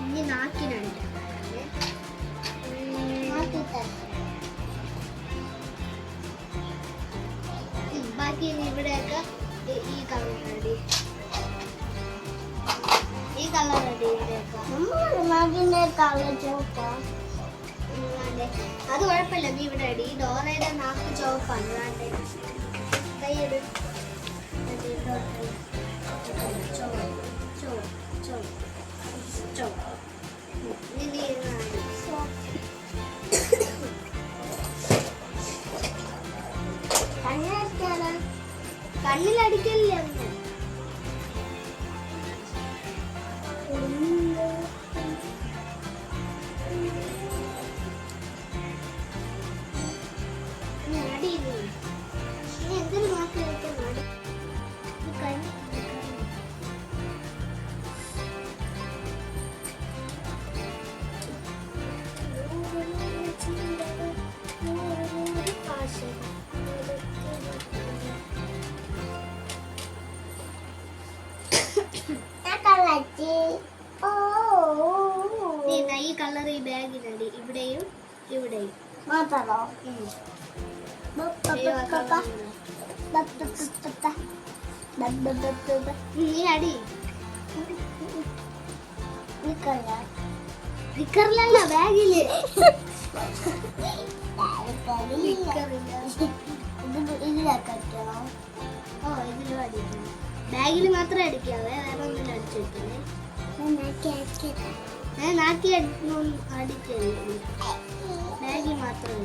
ഇനി നാക്കിനാണ് ബാക്കി ഇനി ഇവിടെയൊക്കെ ഈ- ഈ കളർ റെഡി ഈ കളർ ഇവിടെയൊക്കെ. അതെ. കുഴപ്പമില്ല. നീ ഇവിടെ അടി ഈ ഡോറയുടെ നാക്ക് ചോപ്പാണ്. വേണ്ടേ? കൈയ്യെടു കണ്ണിലടിക്കല്ലേ കളർ ഈ ബാഗിനടി ഇവിടെയും ഇവിടെയും. മാത്രമോ? നീ അടി. നിക്കറിലല്ല ബാഗിൽ ഓ ഇതിലും അടിക്കണം. ബാഗിൽ മാത്രമേ അടിക്കാവേ വേറെ ഒന്നും അടിച്ചു വെക്കണേ ഏ നാക്കി അടി- അടിക്കല്ലേ ബാഗിൽ മാത്രം.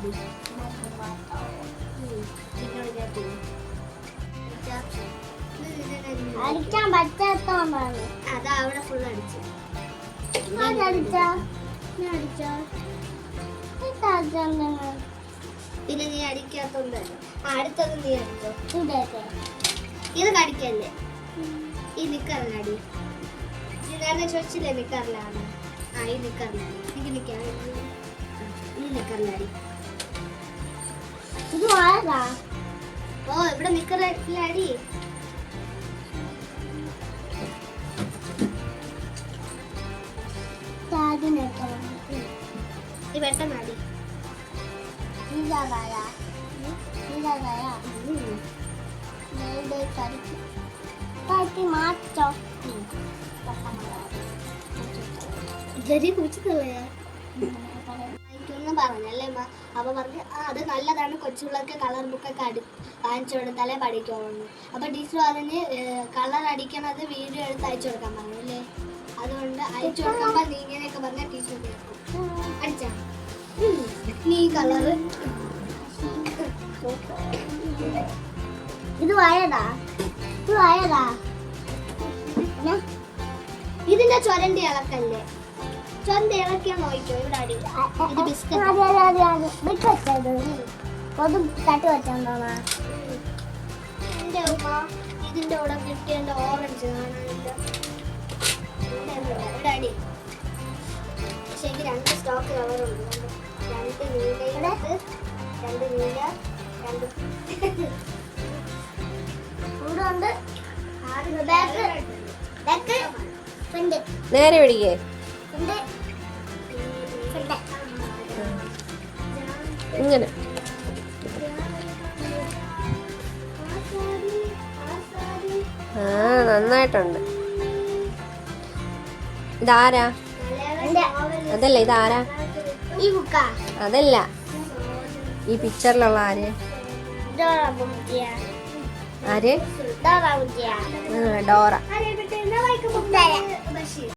അടിക്കാൻ പറ്റാത്തോണ്ടാണ് അതാ അവിടെ ഫുൾ അടിച്ചു. പിന്നെ നീ അടിക്കാത്തോണ്ടല്ലോ അടുത്തത് നീ അടിച്ചോ. ഇത് കടിക്കല്ലേ? ഈ നിക്കറിലടി നീ ചോദിച്ചില്ലേ നിക്കറിലാണ് ആ നിക്കറിലാണ് എനിക്ക് നിക്കാം ഈ നിക്കറിലടി ഇത് ആരാ? ഓ ഇവിടെ നിക്കറിലടി അതിനൊക്കെ ഈ പെട്ടെന്ന് അടി ഇതാകായ ഇതാകായ ജരി കുടിച്ചിട്ടല്ലേ എനിക്കൊന്നും പറഞ്ഞല്ലേ അമ്മ അപ്പൊ പറഞ്ഞു ആ അത് നല്ലതാണ്. കൊച്ചുപിള്ളേർക്ക് കളർ ബുക്കൊക്കെ അടി വാങ്ങിച്ചു കൊടുത്താലേ പഠിക്കുള്ളൂ. അപ്പൊ ടീച്ചർ പറഞ്ഞ് കളർ അടിക്കണത് വീഡിയോ എടുത്ത് അയച്ചു കൊടുക്കാൻ പറഞ്ഞു അല്ലേ? അതുകൊണ്ട് അയച്ചു കൊടുക്കുമ്പോ നീ ഇങ്ങനെയൊക്കെ പറഞ്ഞ ടീച്ചർ കേൾക്കും. അടിച്ചാ. നീ കളറ്. ഇത് വായതാ ഇത് വായതാ ഇതിന്റെ ചൊരണ്ടി ഇളക്കല്ലേ ചൊരണ്ടി ഇളക്കിയാ നോക്കിക്കോ ഇവിടെ അടി ഇത് ബിസ്ക്കറ്റ് ഉമ്മ ഇതിന്റെ കൂടെ കിട്ടിയ ഓറഞ്ച് കാണാനില്ല ഇവിടെ അടി രണ്ട് സ്റ്റോക്ക് രണ്ട് രണ്ട് നീല രണ്ട് നേരെ പിടിക്കേ ഇങ്ങനെ. ആ നന്നായിട്ടുണ്ട്. ഇതാരാ? അതല്ല ഇതാരാ? അതല്ല. ഈ പിക്ചറിലുള്ള ആര്? ആര്? ഡോറ.